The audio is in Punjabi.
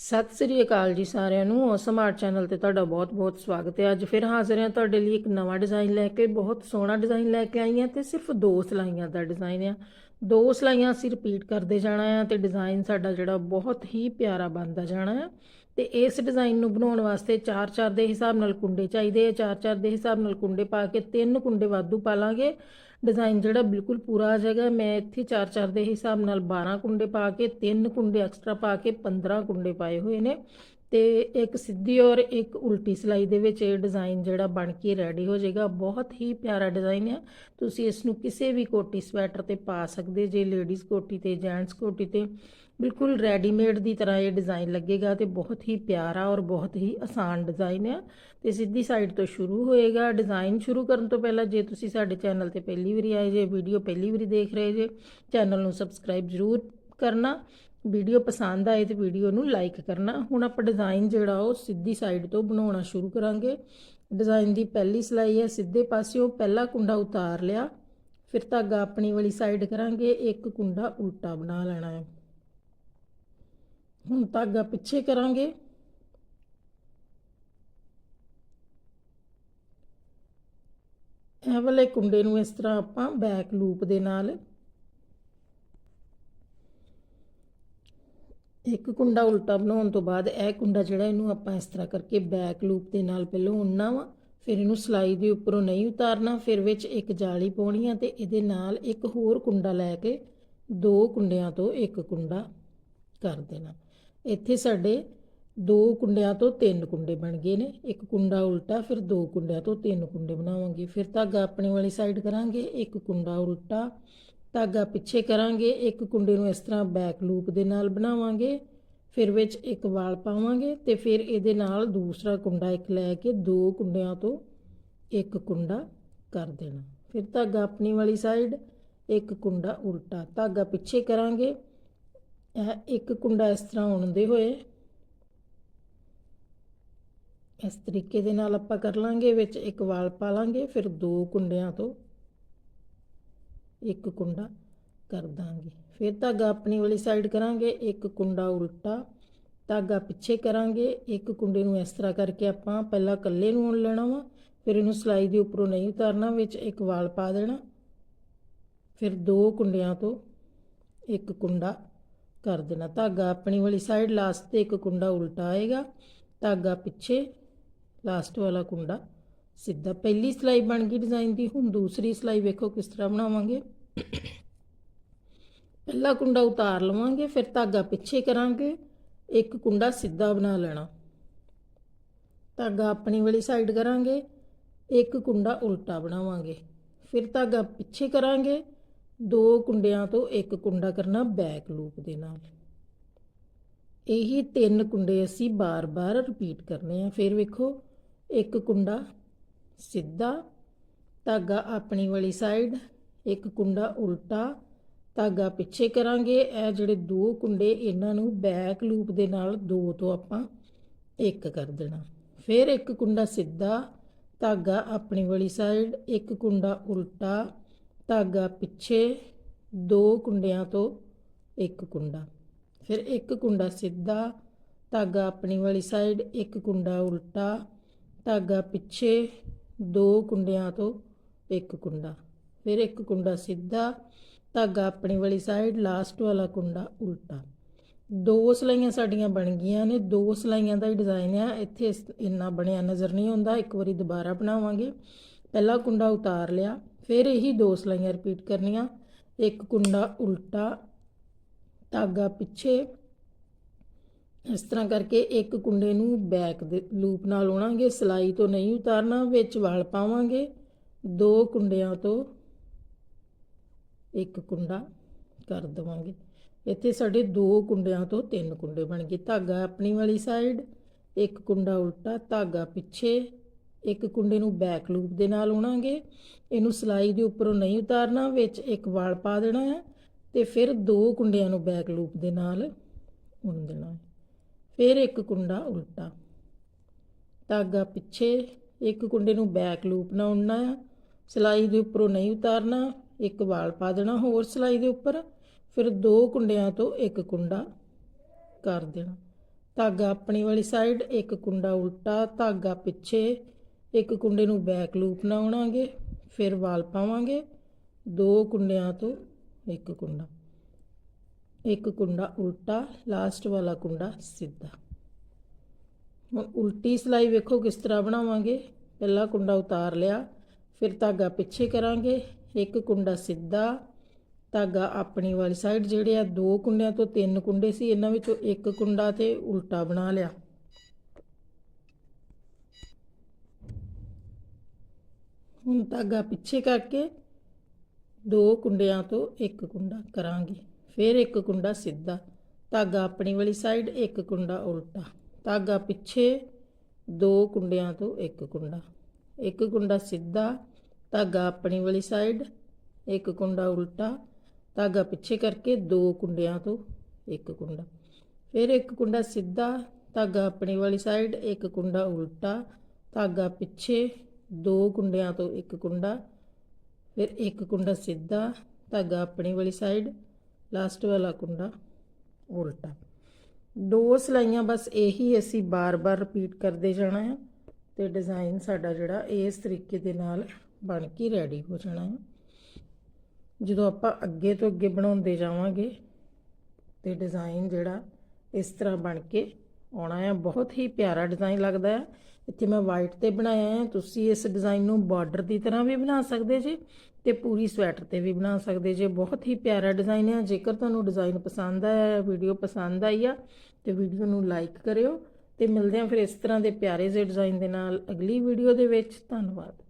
ਸਤਿ ਸ੍ਰੀ ਅਕਾਲ ਜੀ ਸਾਰਿਆਂ ਨੂੰ। ਔਸਮ ਆਰਟ ਚੈਨਲ ਤੇ ਤੁਹਾਡਾ ਬਹੁਤ-ਬਹੁਤ ਸਵਾਗਤ ਹੈ। ਅੱਜ ਫਿਰ ਹਾਜ਼ਰ ਹਾਂ ਤੁਹਾਡੇ ਲਈ ਇੱਕ ਨਵਾਂ ਡਿਜ਼ਾਈਨ ਲੈ ਕੇ, ਬਹੁਤ ਸੋਹਣਾ ਡਿਜ਼ਾਈਨ ਲੈ ਕੇ ਆਈ ਹਾਂ ਤੇ ਸਿਰਫ ਦੋ ਸਲਾਈਆਂ ਦਾ ਡਿਜ਼ਾਈਨ ਆ। ਦੋ ਸਲਾਈਆਂ ਅਸੀਂ ਰਿਪੀਟ ਕਰਦੇ ਜਾਣਾ ਆ ਤੇ ਡਿਜ਼ਾਈਨ ਸਾਡਾ ਜਿਹੜਾ ਬਹੁਤ ਹੀ ਪਿਆਰਾ ਬਣਦਾ ਜਾਣਾ ਆ ਤੇ ਇਸ ਡਿਜ਼ਾਈਨ ਨੂੰ ਬਣਾਉਣ ਵਾਸਤੇ 4-4 ਦੇ ਹਿਸਾਬ ਨਾਲ ਕੁੰਡੇ ਚਾਹੀਦੇ ਆ। 4-4 ਦੇ ਹਿਸਾਬ ਨਾਲ ਕੁੰਡੇ ਪਾ ਕੇ ਤਿੰਨ ਕੁੰਡੇ ਵਾਧੂ ਪਾ ਲਾਂਗੇ। ਡਿਜ਼ਾਈਨ ਜਿਹੜਾ ਬਿਲਕੁਲ ਪੂਰਾ ਆ ਜਾਏਗਾ ਮੈਂ ਇੱਥੇ 4-4 ਦੇ ਹਿਸਾਬ ਨਾਲ 12 ਕੁੰਡੇ ਪਾ ਕੇ, ਤਿੰਨ ਕੁੰਡੇ ਐਕਸਟਰਾ ਪਾ ਕੇ 15 ਕੁੰਡੇ ਪਾਏ ਹੋਏ ਨੇ। ਤੇ ਇੱਕ ਸਿੱਧੀ ਔਰ ਇੱਕ ਉਲਟੀ ਸਿਲਾਈ ਦੇ ਵਿੱਚ ਇਹ ਡਿਜ਼ਾਈਨ ਜਿਹੜਾ ਬਣ ਕੇ ਰੈਡੀ ਹੋ ਜਾਏਗਾ। ਬਹੁਤ ਹੀ ਪਿਆਰਾ ਡਿਜ਼ਾਈਨ ਹੈ ਤੁਸੀਂ ਇਸ ਨੂੰ ਕਿਸੇ ਵੀ ਕੋਟੀ ਸਵੈਟਰ ਤੇ ਪਾ ਸਕਦੇ, ਜੇ ਲੇਡੀਜ਼ ਕੋਟੀ ਤੇ ਜੈਂਟਸ ਕੋਟੀ ਤੇ। ਬਿਲਕੁਲ ਰੈਡੀਮੇਡ ਦੀ ਤਰ੍ਹਾਂ ਇਹ ਡਿਜ਼ਾਈਨ ਲੱਗੇਗਾ ਤੇ ਬਹੁਤ ਹੀ ਪਿਆਰਾ ਔਰ ਬਹੁਤ ਹੀ ਆਸਾਨ ਡਿਜ਼ਾਈਨ ਹੈ ਤੇ ਸਿੱਧੀ ਸਾਈਡ ਤੋਂ ਸ਼ੁਰੂ ਹੋਏਗਾ। ਡਿਜ਼ਾਈਨ ਸ਼ੁਰੂ ਕਰਨ ਤੋਂ ਪਹਿਲਾਂ ਜੇ ਤੁਸੀਂ ਸਾਡੇ ਚੈਨਲ ਤੇ ਪਹਿਲੀ ਵਾਰੀ ਆਏ ਜੇ ਵੀਡੀਓ ਪਹਿਲੀ ਵਾਰੀ ਦੇਖ ਰਹੇ ਜੇ ਚੈਨਲ ਨੂੰ ਸਬਸਕ੍ਰਾਈਬ ਜ਼ਰੂਰ ਕਰਨਾ। ਵੀਡੀਓ ਪਸੰਦ ਆਏ ਤੇ ਵੀਡੀਓ ਨੂੰ ਲਾਈਕ ਕਰਨਾ। ਹੁਣ ਆਪਾਂ ਡਿਜ਼ਾਈਨ ਜਿਹੜਾ ਉਹ ਸਿੱਧੀ ਸਾਈਡ ਤੋਂ ਬਣਾਉਣਾ ਸ਼ੁਰੂ ਕਰਾਂਗੇ। ਡਿਜ਼ਾਈਨ ਦੀ ਪਹਿਲੀ ਸਿਲਾਈ ਹੈ, ਸਿੱਧੇ ਪਾਸਿਓਂ ਪਹਿਲਾ ਕੁੰਡਾ ਉਤਾਰ ਲਿਆ। ਫਿਰ ਧਾਗਾ ਆਪਣੀ ਵਾਲੀ ਸਾਈਡ ਕਰਾਂਗੇ, ਇੱਕ ਕੁੰਡਾ ਉਲਟਾ ਬਣਾ ਲੈਣਾ ਹੈ। ਹੁਣ ਧਾਗਾ ਪਿੱਛੇ ਕਰਾਂਗੇ। ਇਹ ਵਾਲੇ ਕੁੰਡੇ ਨੂੰ ਇਸ ਤਰ੍ਹਾਂ ਆਪਾਂ ਬੈਕ ਲੂਪ ਦੇ ਨਾਲ ਇੱਕ ਕੁੰਡਾ ਉਲਟਾ ਬਣਾਉਣ ਤੋਂ ਬਾਅਦ ਇਹ ਕੁੰਡਾ ਜਿਹੜਾ ਇਹਨੂੰ ਆਪਾਂ ਇਸ ਤਰ੍ਹਾਂ ਕਰਕੇ ਬੈਕ ਲੂਪ ਦੇ ਨਾਲ ਪਹਿਲਾਂ ਉਣਨਾ ਵਾ, ਫਿਰ ਇਹਨੂੰ ਸਲਾਈ ਦੇ ਉੱਪਰੋਂ ਨਹੀਂ ਉਤਾਰਨਾ, ਫਿਰ ਵਿੱਚ ਇੱਕ ਜਾਲੀ ਪਾਉਣੀ ਆ ਤੇ ਇਹਦੇ ਨਾਲ ਇੱਕ ਹੋਰ ਕੁੰਡਾ ਲੈ ਕੇ ਦੋ ਕੁੰਡਿਆਂ ਤੋਂ ਇੱਕ ਕੁੰਡਾ ਕਰ ਦੇਣਾ। ਇੱਥੇ ਸਾਡੇ ਦੋ ਕੁੰਡਿਆਂ ਤੋਂ ਤਿੰਨ ਕੁੰਡੇ ਬਣ ਗਏ ਨੇ, ਇੱਕ ਕੁੰਡਾ ਉਲਟਾ, ਫਿਰ ਦੋ ਕੁੰਡਿਆਂ ਤੋਂ ਤਿੰਨ ਕੁੰਡੇ ਬਣਾਵਾਂਗੇ। ਫਿਰ ਧਾਗਾ ਆਪਣੇ ਵਾਲੀ ਸਾਈਡ ਕਰਾਂਗੇ, ਇੱਕ ਕੁੰਡਾ ਉਲਟਾ ਧਾਗਾ ਪਿੱਛੇ ਕਰਾਂਗੇ, ਇੱਕ ਕੁੰਡੇ ਨੂੰ ਇਸ ਤਰ੍ਹਾਂ ਬੈਕ ਲੂਪ ਦੇ ਨਾਲ ਬਣਾਵਾਂਗੇ, ਫਿਰ ਵਿੱਚ ਇੱਕ ਵਾਲ ਪਾਵਾਂਗੇ ਤੇ ਫਿਰ ਇਹਦੇ ਨਾਲ ਦੂਸਰਾ ਕੁੰਡਾ ਇੱਕ ਲੈ ਕੇ ਦੋ ਕੁੰਡਿਆਂ ਤੋਂ ਇੱਕ ਕੁੰਡਾ ਕਰ ਦੇਣਾ। ਫਿਰ ਧਾਗਾ ਆਪਣੀ ਵਾਲੀ ਸਾਈਡ ਇੱਕ ਕੁੰਡਾ ਉਲਟਾ। ਧਾਗਾ ਪਿੱਛੇ ਕਰਾਂਗੇ, ਇਹ ਇੱਕ ਕੁੰਡਾ ਇਸ ਤਰ੍ਹਾਂ ਉਣਦੇ ਹੋਏ, ਇਸ ਤਰੀਕੇ ਦੇ ਨਾਲ ਆਪਾਂ ਕਰ ਲਾਂਗੇ, ਵਿੱਚ ਇੱਕ ਵਾਲ ਪਾ ਲਾਂਗੇ, ਫਿਰ ਦੋ ਕੁੰਡਿਆਂ ਤੋਂ ਇੱਕ ਕੁੰਡਾ ਕਰ ਦਾਂਗੇ। ਫਿਰ ਧਾਗਾ ਆਪਣੀ ਵਾਲੀ ਸਾਈਡ ਕਰਾਂਗੇ, ਇੱਕ ਕੁੰਡਾ ਉਲਟਾ। ਧਾਗਾ ਪਿੱਛੇ ਕਰਾਂਗੇ, ਇੱਕ ਕੁੰਡੇ ਨੂੰ ਇਸ ਤਰ੍ਹਾਂ ਕਰਕੇ ਆਪਾਂ ਪਹਿਲਾਂ ਇਕੱਲੇ ਨੂੰ ਉਣ ਲੈਣਾ ਵਾ, ਫਿਰ ਇਹਨੂੰ ਸਲਾਈ ਦੇ ਉੱਪਰੋਂ ਨਹੀਂ ਉਤਾਰਨਾ, ਵਿੱਚ ਇੱਕ ਵਾਲ ਪਾ ਦੇਣਾ। ਫਿਰ ਦੋ ਕੁੰਡਿਆਂ ਤੋਂ ਇੱਕ ਕੁੰਡਾ ਕਰ ਦੇਣਾ। ਧਾਗਾ ਆਪਣੀ ਵਾਲੀ ਸਾਈਡ ਲਾਸਟ ਤੇ ਇੱਕ ਕੁੰਡਾ ਉਲਟਾ ਆਏਗਾ। ਧਾਗਾ ਪਿੱਛੇ ਲਾਸਟ ਵਾਲਾ ਕੁੰਡਾ ਸਿੱਧਾ ਪਹਿਲੀ ਸਲਾਈ ਬਣ ਗਈ ਡਿਜ਼ਾਈਨ ਦੀ, ਹੁਣ ਦੂਸਰੀ ਸਲਾਈ ਵੇਖੋ ਕਿਸ ਤਰ੍ਹਾਂ ਬਣਾਵਾਂਗੇ। ਪਹਿਲਾ ਕੁੰਡਾ ਉਤਾਰ ਲਵਾਂਗੇ, ਫਿਰ ਧਾਗਾ ਪਿੱਛੇ ਕਰਾਂਗੇ, ਇੱਕ ਕੁੰਡਾ ਸਿੱਧਾ ਬਣਾ ਲੈਣਾ। ਧਾਗਾ ਆਪਣੀ ਵਾਲੀ ਸਾਈਡ ਕਰਾਂਗੇ, ਇੱਕ ਕੁੰਡਾ ਉਲਟਾ ਬਣਾਵਾਂਗੇ। ਫਿਰ ਧਾਗਾ ਪਿੱਛੇ ਕਰਾਂਗੇ, ਦੋ ਕੁੰਡਿਆਂ ਤੋਂ ਇੱਕ ਕੁੰਡਾ ਕਰਨਾ ਬੈਕ ਲੂਪ ਦੇ ਨਾਲ। ਇਹੀ ਤਿੰਨ ਕੁੰਡੇ ਅਸੀਂ ਬਾਰ-ਬਾਰ ਰਿਪੀਟ ਕਰਨੇ ਆ। ਫਿਰ ਵੇਖੋ, ਇੱਕ ਕੁੰਡਾ ਸਿੱਧਾ, ਧਾਗਾ ਆਪਣੀ ਵਾਲੀ ਸਾਈਡ ਇੱਕ ਕੁੰਡਾ ਉਲਟਾ, ਧਾਗਾ ਪਿੱਛੇ ਕਰਾਂਗੇ। ਇਹ ਜਿਹੜੇ ਦੋ ਕੁੰਡੇ, ਇਹਨਾਂ ਨੂੰ ਬੈਕ ਲੂਪ ਦੇ ਨਾਲ ਦੋ ਤੋਂ ਆਪਾਂ ਇੱਕ ਕਰ ਦੇਣਾ। ਫਿਰ ਇੱਕ ਕੁੰਡਾ ਸਿੱਧਾ, ਧਾਗਾ ਆਪਣੀ ਵਾਲੀ ਸਾਈਡ ਇੱਕ ਕੁੰਡਾ ਉਲਟਾ, ਧਾਗਾ ਪਿੱਛੇ, ਦੋ ਕੁੰਡਿਆਂ ਤੋਂ ਇੱਕ ਕੁੰਡਾ। ਫਿਰ ਇੱਕ ਕੁੰਡਾ ਸਿੱਧਾ, ਧਾਗਾ ਆਪਣੀ ਵਾਲੀ ਸਾਈਡ ਇੱਕ ਕੁੰਡਾ ਉਲਟਾ, ਧਾਗਾ ਪਿੱਛੇ ਦੋ ਕੁੰਡਿਆਂ ਤੋਂ ਇੱਕ ਕੁੰਡਾ। ਫਿਰ ਇੱਕ ਕੁੰਡਾ ਸਿੱਧਾ, ਧਾਗਾ ਆਪਣੀ ਵਾਲੀ ਸਾਈਡ ਲਾਸਟ ਵਾਲਾ ਕੁੰਡਾ ਉਲਟਾ। ਦੋ ਸਲਾਈਆਂ ਸਾਡੀਆਂ ਬਣ ਗਈਆਂ ਨੇ। ਦੋ ਸਲਾਈਆਂ ਦਾ ਹੀ ਡਿਜ਼ਾਈਨ ਆ। ਇੱਥੇ ਇਸ- ਇੰਨਾ ਬਣਿਆ ਨਜ਼ਰ ਨਹੀਂ ਆਉਂਦਾ। ਇੱਕ ਵਾਰੀ ਦੁਬਾਰਾ ਬਣਾਵਾਂਗੇ। ਪਹਿਲਾ ਕੁੰਡਾ ਉਤਾਰ ਲਿਆ। ਫਿਰ ਇਹੀ ਦੋ ਸਲਾਈਆਂ ਰਿਪੀਟ ਕਰਨੀਆਂ। ਇੱਕ ਕੁੰਡਾ ਉਲਟਾ, ਧਾਗਾ ਪਿੱਛੇ ਇਸ ਤਰ੍ਹਾਂ ਕਰਕੇ ਇੱਕ ਕੁੰਡੇ ਨੂੰ ਬੈਕ ਦੇ ਲੂਪ ਨਾਲ ਉਣਾਂਗੇ, ਸਲਾਈ ਤੋਂ ਨਹੀਂ ਉਤਾਰਨਾ, ਵਿੱਚ ਵਾਲ ਪਾਵਾਂਗੇ। ਦੋ ਕੁੰਡਿਆਂ ਤੋਂ ਇੱਕ ਕੁੰਡਾ ਕਰ ਦਵਾਂਗੇ। ਇੱਥੇ ਸਾਡੇ ਦੋ ਕੁੰਡਿਆਂ ਤੋਂ ਤਿੰਨ ਕੁੰਡੇ ਬਣ ਗਏ। ਧਾਗਾ ਆਪਣੀ ਵਾਲੀ ਸਾਈਡ ਇੱਕ ਕੁੰਡਾ ਉਲਟਾ, ਧਾਗਾ ਪਿੱਛੇ। ਇੱਕ ਕੁੰਡੇ ਨੂੰ ਬੈਕ ਲੂਪ ਦੇ ਨਾਲ ਉਣਾਂਗੇ। ਇਹਨੂੰ ਸਲਾਈ ਦੇ ਉੱਪਰੋਂ ਨਹੀਂ ਉਤਾਰਨਾ, ਵਿੱਚ ਇੱਕ ਵਾਲ ਪਾ ਦੇਣਾ ਹੈ ਤੇ ਫਿਰ ਦੋ ਕੁੰਡਿਆਂ ਨੂੰ ਬੈਕ ਲੂਪ ਦੇ ਨਾਲ ਉਣ ਦੇਣਾ ਹੈ। ਫਿਰ ਇੱਕ ਕੁੰਡਾ ਉਲਟਾ। ਧਾਗਾ ਪਿੱਛੇ, ਇੱਕ ਕੁੰਡੇ ਨੂੰ ਬੈਕ ਲੂਪ ਨਾਲ ਉਣਨਾ ਆ ਸਲਾਈ ਦੇ ਉੱਪਰੋਂ ਨਹੀਂ ਉਤਾਰਨਾ, ਇੱਕ ਵਾਲ ਪਾ ਦੇਣਾ ਹੋਰ ਸਲਾਈ ਦੇ ਉੱਪਰ, ਫਿਰ ਦੋ ਕੁੰਡਿਆਂ ਤੋਂ ਇੱਕ ਕੁੰਡਾ ਕਰ ਦੇਣਾ। ਧਾਗਾ ਆਪਣੀ ਵਾਲੀ ਸਾਈਡ, ਇੱਕ ਕੁੰਡਾ ਉਲਟਾ, ਧਾਗਾ ਪਿੱਛੇ, ਇੱਕ ਕੁੰਡੇ ਨੂੰ ਬੈਕ ਲੂਪ ਨਾਲ ਬਣਾਵਾਂਗੇ ਫਿਰ ਵਾਲ ਪਾਵਾਂਗੇ, ਦੋ ਕੁੰਡਿਆਂ ਤੋਂ ਇੱਕ ਕੁੰਡਾ। ਇੱਕ ਕੁੰਡਾ ਉਲਟਾ ਲਾਸਟ ਵਾਲਾ ਕੁੰਡਾ ਸਿੱਧਾ। ਹੁਣ ਉਲਟੀ ਸਲਾਈ ਵੇਖੋ ਕਿਸ ਤਰ੍ਹਾਂ ਬਣਾਵਾਂਗੇ। ਪਹਿਲਾ ਕੁੰਡਾ ਉਤਾਰ ਲਿਆ, ਫਿਰ ਧਾਗਾ ਪਿੱਛੇ ਕਰਾਂਗੇ। ਇੱਕ ਕੁੰਡਾ ਸਿੱਧਾ, ਧਾਗਾ ਆਪਣੀ ਵਾਲੀ ਸਾਈਡ ਜਿਹੜੇ ਆ ਦੋ ਕੁੰਡਿਆਂ ਤੋਂ ਤਿੰਨ ਕੁੰਡੇ ਸੀ, ਇਹਨਾਂ ਵਿੱਚੋਂ ਇੱਕ ਕੁੰਡਾ ਤੇ ਉਲਟਾ ਬਣਾ ਲਿਆ। ਹੁਣ ਧਾਗਾ ਪਿੱਛੇ ਕਰਕੇ ਦੋ ਕੁੰਡਿਆਂ ਤੋਂ ਇੱਕ ਕੁੰਡਾ ਕਰਾਂਗੇ। ਫਿਰ ਇੱਕ ਕੁੰਡਾ ਸਿੱਧਾ, ਧਾਗਾ ਆਪਣੀ ਵਾਲੀ ਸਾਈਡ ਇੱਕ ਕੁੰਡਾ ਉਲਟਾ। ਧਾਗਾ ਪਿੱਛੇ ਦੋ ਕੁੰਡਿਆਂ ਤੋਂ ਇੱਕ ਕੁੰਡਾ। ਇੱਕ ਕੁੰਡਾ ਸਿੱਧਾ, ਧਾਗਾ ਆਪਣੀ ਵਾਲੀ ਸਾਈਡ ਇੱਕ ਕੁੰਡਾ ਉਲਟਾ। ਧਾਗਾ ਪਿੱਛੇ ਕਰਕੇ ਦੋ ਕੁੰਡਿਆਂ ਤੋਂ ਇੱਕ ਕੁੰਡਾ। ਫਿਰ ਇੱਕ ਕੁੰਡਾ ਸਿੱਧਾ, ਧਾਗਾ ਆਪਣੀ ਵਾਲੀ ਸਾਈਡ ਇੱਕ ਕੁੰਡਾ ਉਲਟਾ। ਧਾਗਾ ਪਿੱਛੇ ਦੋ ਕੁੰਡਿਆਂ ਤੋਂ ਇੱਕ ਕੁੰਡਾ। ਫਿਰ ਇੱਕ ਕੁੰਡਾ ਸਿੱਧਾ, ਧਾਗਾ ਆਪਣੀ ਵਾਲੀ ਸਾਈਡ ਲਾਸਟ ਵਾਲਾ ਕੁੰਡਾ ਉਲਟਾ। ਦੋ ਸਲਾਈਆਂ ਬਸ ਇਹੀ ਅਸੀਂ ਬਾਰ-ਬਾਰ ਰਿਪੀਟ ਕਰਦੇ ਜਾਣਾ ਹੈ ਤੇ ਡਿਜ਼ਾਈਨ ਸਾਡਾ ਜਿਹੜਾ ਇਸ ਤਰੀਕੇ ਦੇ ਨਾਲ ਬਣ ਕੇ ਰੈਡੀ ਹੋ ਜਾਣਾ ਹੈ। ਜਦੋਂ ਆਪਾਂ ਅੱਗੇ ਤੋਂ ਅੱਗੇ ਬਣਾਉਂਦੇ ਜਾਵਾਂਗੇ ਤੇ ਡਿਜ਼ਾਈਨ ਜਿਹੜਾ ਇਸ ਤਰ੍ਹਾਂ ਬਣ ਕੇ ਆਉਣਾ ਹੈ। ਬਹੁਤ ਹੀ ਪਿਆਰਾ ਡਿਜ਼ਾਈਨ ਲੱਗਦਾ ਹੈ। ਇੱਥੇ ਮੈਂ ਵਾਈਟ ਤੇ ਬਣਾਇਆ ਹੈ। ਤੁਸੀਂ ਇਸ ਡਿਜ਼ਾਈਨ ਨੂੰ ਬਾਰਡਰ ਦੀ ਤਰ੍ਹਾਂ ਵੀ ਬਣਾ ਸਕਦੇ ਜੇ ਤੇ ਪੂਰੀ ਸਵੈਟਰ ਤੇ ਵੀ ਬਣਾ ਸਕਦੇ ਜੇ। ਬਹੁਤ ਹੀ ਪਿਆਰਾ ਡਿਜ਼ਾਈਨ ਹੈ। ਜੇਕਰ ਤੁਹਾਨੂੰ ਡਿਜ਼ਾਈਨ ਪਸੰਦ ਆਇਆ ਵੀਡੀਓ ਪਸੰਦ ਆਈ ਆ, ਤੇ ਵੀਡੀਓ ਨੂੰ ਲਾਈਕ ਕਰਿਓ ਤੇ ਮਿਲਦੇ ਹਾਂ ਫਿਰ ਇਸ ਤਰ੍ਹਾਂ ਦੇ ਪਿਆਰੇ ਜਿਹੇ ਡਿਜ਼ਾਈਨ ਦੇ ਨਾਲ ਅਗਲੀ ਵੀਡੀਓ ਦੇ ਵਿੱਚ। ਧੰਨਵਾਦ।